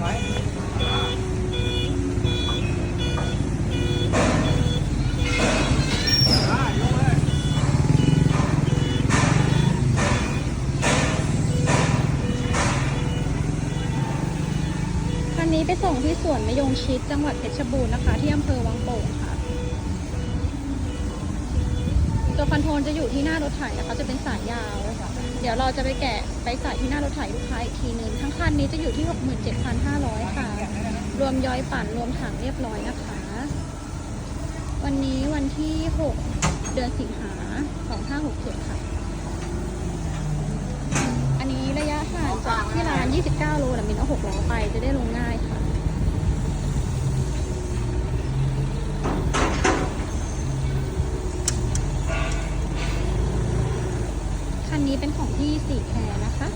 คันนี้ไปส่งที่สวนมะยงชิดจังหวัดเพชรบูรณ์นะคะ ที่อำเภอวังโป่งค่ะ ตัวคอนโทรลจะอยู่ที่หน้ารถไถนะคะจะเป็นสายยาว เดี๋ยวเราจะไปแกะไปใส่ที่หน้ารถไถลูกค้าอีกทีนึงทั้งคันนี้จะอยู่ที่ 67,500 ค่ะ รวมย้อยปั่นรวมถังเรียบร้อยนะคะ วันนี้วันที่ 6 เดือนสิงหา2567 ค่ะ อันนี้ระยะห่างจากที่ร้าน 29 โลแต่มินเอา6ล้อไปจะได้ลงง่ายค่ะ คันนี้เป็นของที่สี่แพรนะคะ